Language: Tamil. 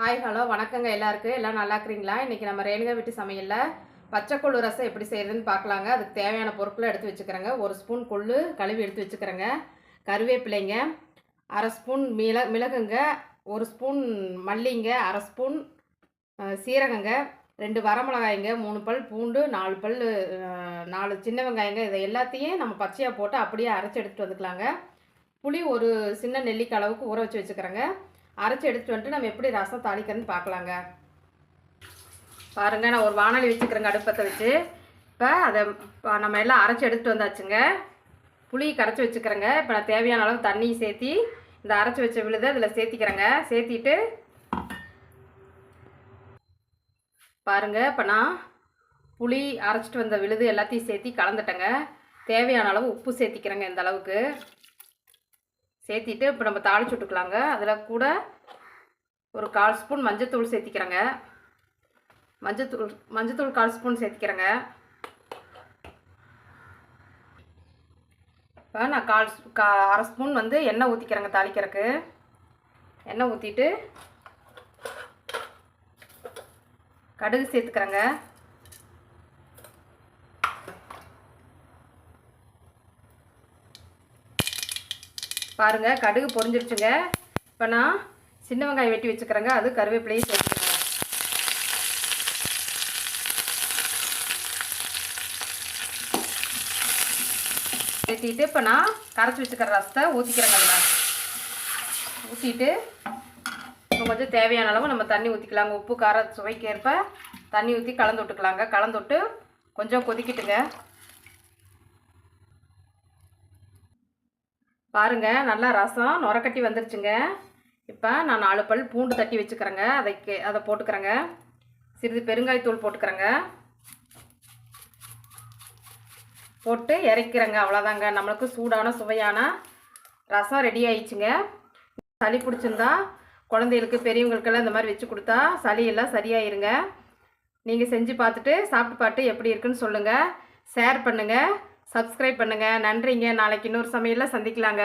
ஹாய் ஹலோ வணக்கங்க எல்லாருக்கும். எல்லாம் நல்லா இருக்கிறீங்களா? இன்றைக்கி நம்ம ரேணுகா வீட்டு சமையலில் பச்சை கொள்ளு ரசம் எப்படி செய்கிறதுன்னு பார்க்கலாங்க. அதுக்கு தேவையான பொருட்களை எடுத்து வச்சுக்கிறேங்க. ஒரு ஸ்பூன் கொள்ளு கழுவி எடுத்து வச்சுக்கிறேங்க. கருவேப்பிலைங்க அரை ஸ்பூன் மிள மிளகுங்க ஒரு ஸ்பூன் மல்லிங்க அரை ஸ்பூன் சீரகங்க ரெண்டு வரமிளகாய்ங்க மூணு பல் பூண்டு நாலு பல் நாலு சின்ன வெங்காயங்க. இதை எல்லாத்தையும் நம்ம பச்சையாக போட்டு அப்படியே அரைச்சி எடுத்துகிட்டு வந்துக்கலாங்க. புளி ஒரு சின்ன நெல்லிக்காய் அளவுக்கு ஊற வச்சு வச்சுக்கிறேங்க. அரைச்சி எடுத்துட்டு வந்துட்டு நம்ம எப்படி ரசம் தாளிக்கிறதுன்னு பார்க்கலாங்க. பாருங்கள் நான் ஒரு வானொலி வச்சுக்கிறேங்க அடுப்பத்தை வச்சு. இப்போ அதை இப்போ நம்ம எல்லாம் அரைச்சி எடுத்துகிட்டு வந்தாச்சுங்க. புளி கரைச்சி வச்சுக்கிறேங்க. இப்போ நான் தேவையான அளவு தண்ணி சேர்த்தி இந்த அரைச்சி வச்ச விழுதை அதில் சேர்த்திக்கிறேங்க. சேர்த்திட்டு பாருங்கள் இப்போ நான் புளி அரைச்சிட்டு வந்த விழுது எல்லாத்தையும் சேர்த்தி கலந்துட்டேங்க. தேவையான அளவு உப்பு சேர்த்திக்கிறேங்க இந்த அளவுக்கு. சேர்த்திட்டு இப்போ நம்ம தாளிச்சு விட்டுக்கலாங்க. அதில் கூட ஒரு கால் ஸ்பூன் மஞ்சத்தூள் சேர்த்திக்கிறேங்க. மஞ்சத்தூள் மஞ்சத்தூள் கால் ஸ்பூன் சேர்த்திக்கிறேங்க. இப்போ நான் கால் ஸ்- கா அரை ஸ்பூன் வந்து எண்ணெய் ஊற்றிக்கிறேங்க தாளிக்கிறதுக்கு. எண்ணெய் ஊற்றிட்டு கடுகு சேர்த்துக்கிறேங்க. பாருங்க கடுகு பொரிஞ்சிருச்சுங்க. இப்போ நான் சின்ன வெங்காயம் வெட்டி வச்சுக்கிறேங்க. அது கருவேப்பிலையும் சேர்த்துக்கிறேன் சேர்த்திட்டு இப்போ நான் கரைச்சி வச்சுக்கிற ரசத்தை ஊற்றிக்கிறேங்க அதில் ஊற்றிட்டு இப்போ கொஞ்சம் தேவையான அளவு நம்ம தண்ணி ஊற்றிக்கலாங்க உப்பு கார சுவைக்கேற்ப தண்ணி ஊற்றி கலந்து விட்டுக்கலாங்க. கலந்து விட்டு கொஞ்சம் கொதிக்கிட்டுங்க. பாருங்க நல்லா ரசம் நுரக்கட்டி வந்துருச்சுங்க. இப்போ நான் நாலு பல் பூண்டு தட்டி வச்சுக்கிறேங்க. அதை கே- அதை போட்டுக்கிறேங்க. சிறிது பெருங்காயத்தூள் போட்டுக்கிறேங்க. போட்டு இறக்கிறேங்க அவ்வளோதாங்க நம்மளுக்கு சூடான சுவையான ரசம் ரெடி ஆயிடுச்சுங்க. சளி பிடிச்சிருந்தா குழந்தைகளுக்கு பெரியவங்களுக்கெல்லாம் இந்த மாதிரி வச்சு கொடுத்தா சளி எல்லாம் சரியாயிருங்க. நீங்கள் செஞ்சு பார்த்துட்டு சாப்பிட்டு பார்த்து எப்படி இருக்குன்னு சொல்லுங்கள் ஷேர் பண்ணுங்கள் சப்ஸ்கிரைப் பண்ணுங்கள் நன்றிங்க. நாளைக்கு இன்னொரு சமையலில் சந்திக்கலாங்க.